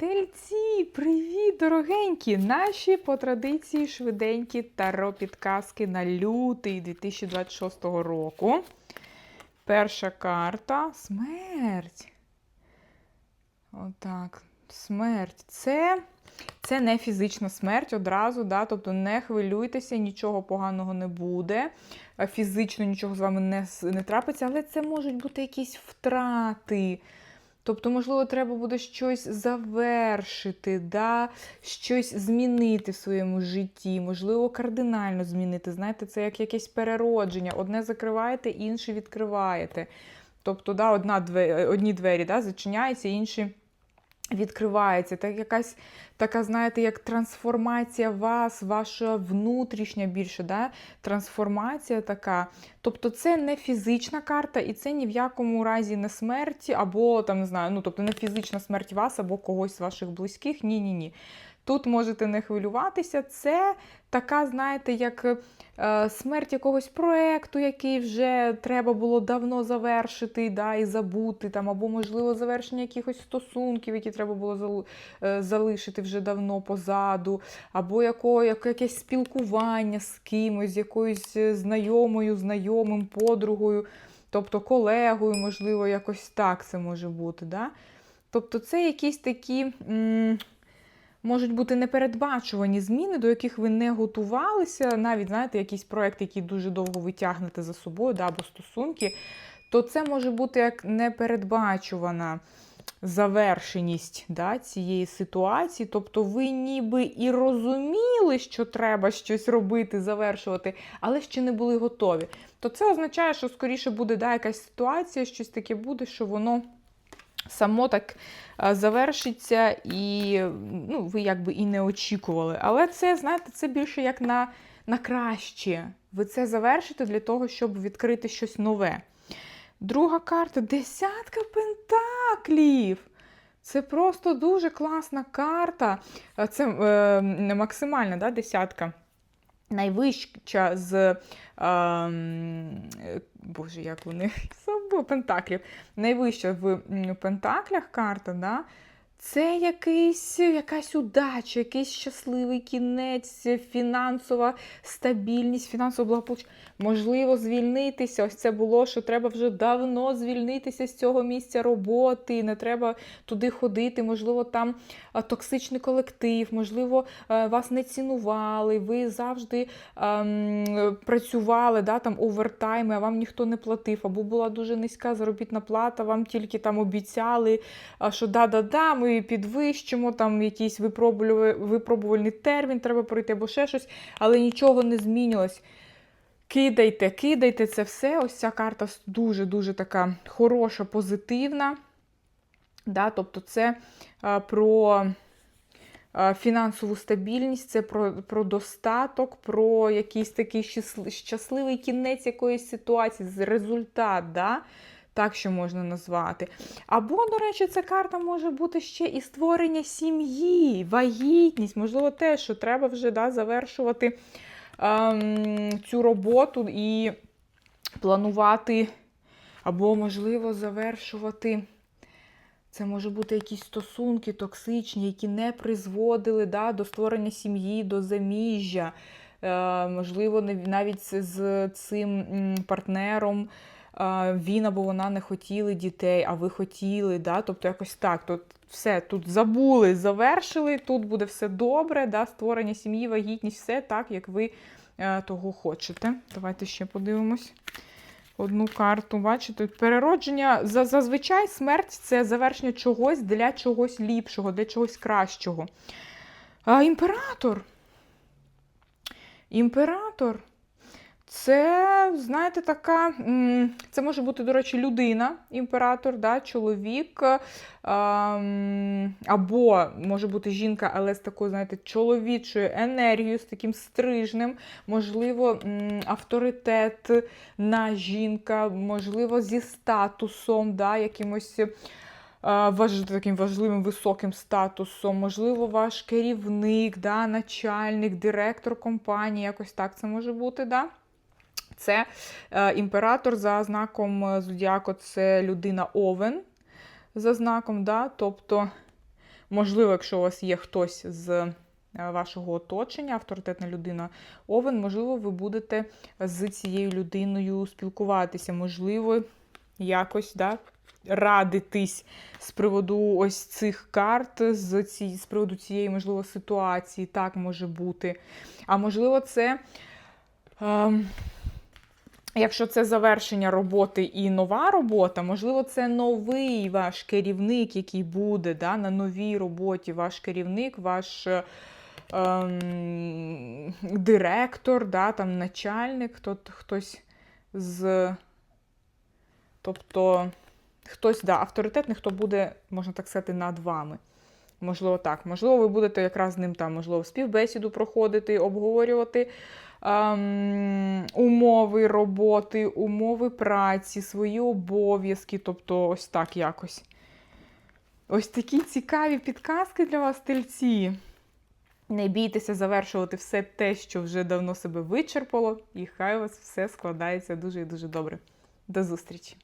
Тельці, привіт, дорогенькі! Наші по традиції швиденькі таро підказки на лютий 2026 року. Перша карта смерть. Отак. Смерть. Це, це не фізична смерть одразу, да? тобто не хвилюйтеся, нічого поганого не буде. Фізично нічого з вами не, не трапиться, але це можуть бути якісь втрати. Тобто, можливо, треба буде щось завершити, да? щось змінити в своєму житті, можливо, кардинально змінити. Знаєте, це як якесь переродження. Одне закриваєте, інше відкриваєте. Тобто, да, одна двері, одні двері да, зачиняються, інші відкриваються. Так якась така, знаєте, як трансформація вас, ваша внутрішня більше, да? трансформація така. Тобто це не фізична карта, і це ні в якому разі не смерть, або там не знаю, ну тобто не фізична смерть вас або когось з ваших близьких. Ні, ні, ні. Тут можете не хвилюватися. Це така, знаєте, як е, смерть якогось проекту, який вже треба було давно завершити, да, і забути, там, або, можливо, завершення якихось стосунків, які треба було е, залишити вже давно позаду, або яко, як, якесь спілкування з кимось, з якоюсь е, знайомою, знайомим, подругою, тобто колегою, можливо, якось так це може бути. Да? Тобто це якісь такі. М- Можуть бути непередбачувані зміни, до яких ви не готувалися, навіть знаєте, якийсь проект, який дуже довго ви тягнете за собою, да, або стосунки, то це може бути як непередбачувана завершеність да, цієї ситуації. Тобто ви ніби і розуміли, що треба щось робити, завершувати, але ще не були готові. То це означає, що скоріше буде да, якась ситуація, щось таке буде, що воно само так завершиться, і ну, ви якби і не очікували. Але це, знаєте, це більше як на, на краще. Ви це завершите для того, щоб відкрити щось нове. Друга карта десятка пентаклів. Це просто дуже класна карта. Це е, максимальна да, десятка. Найвища з е, е, Боже, як вони пентаклів. Найвища в пентаклях карта, да? Це якийсь, якась удача, якийсь щасливий кінець, фінансова стабільність, фінансове благополуччя. Можливо, звільнитися. Ось це було, що треба вже давно звільнитися з цього місця роботи, не треба туди ходити. Можливо, там токсичний колектив, можливо, вас не цінували, ви завжди ем, працювали, да, там овертайми, а вам ніхто не платив, або була дуже низька заробітна плата, вам тільки там обіцяли, що да-да-да, ми підвищимо, там якийсь випробувальний, термін треба пройти, або ще щось, але нічого не змінилось. Кидайте, кидайте це все. Ось ця карта дуже-дуже така хороша, позитивна. Да, тобто це а, про фінансову стабільність, це про, про достаток, про якийсь такий щасливий кінець якоїсь ситуації, результат. Да? Так що можна назвати. Або, до речі, ця карта може бути ще і створення сім'ї, вагітність, можливо, те, що треба вже да, завершувати ем, цю роботу і планувати, або, можливо, завершувати. Це може бути якісь стосунки токсичні, які не призводили да, до створення сім'ї, до заміжжя. Е, можливо, навіть з- цим партнером він або вона не хотіли дітей, а ви хотіли. Да? Тобто якось так. Тут все тут забули, завершили, тут буде все добре, да? створення сім'ї, вагітність, все так, як ви е, того хочете. Давайте ще подивимось. Одну карту, бачите, переродження. За- Зазвичай смерть це завершення чогось для чогось ліпшого, для чогось кращого. А, імператор. Імператор. Це, знаєте, така. Це може бути, до речі, людина, імператор, да, чоловік. Або може бути жінка, але з такою, знаєте, чоловічою енергією, з таким стрижнем, можливо, м, авторитетна жінка, можливо, зі статусом, да, якимось. е, Важ, таким важливим високим статусом, можливо, ваш керівник, да, начальник, директор компанії, якось так це може бути. Да? Це е, імператор за знаком е, зодіаку, це людина Овен за знаком, да? тобто Можливо, якщо у вас є хтось з е, вашого оточення, авторитетна людина Овен, можливо, ви будете з цією людиною спілкуватися, можливо, якось да, радитись з приводу ось цих карт, з, ці, з приводу цієї, можливо, ситуації. Так може бути. А можливо, це. Ем, Якщо це завершення роботи і нова робота, можливо, це новий ваш керівник, який буде да, на новій роботі, ваш керівник, ваш е, ем, директор, да, там, начальник, хто, хтось з. Тобто хтось да, авторитетний, хто буде, можна так сказати, над вами. Можливо, так. Можливо, ви будете якраз з ним там, можливо, співбесіду проходити, обговорювати ем, умови роботи, умови праці, свої обов'язки. Тобто, ось так якось. Ось такі цікаві підказки для вас, тельці. Не бійтеся завершувати все те, що вже давно себе вичерпало, і хай у вас все складається дуже і дуже добре. До зустрічі!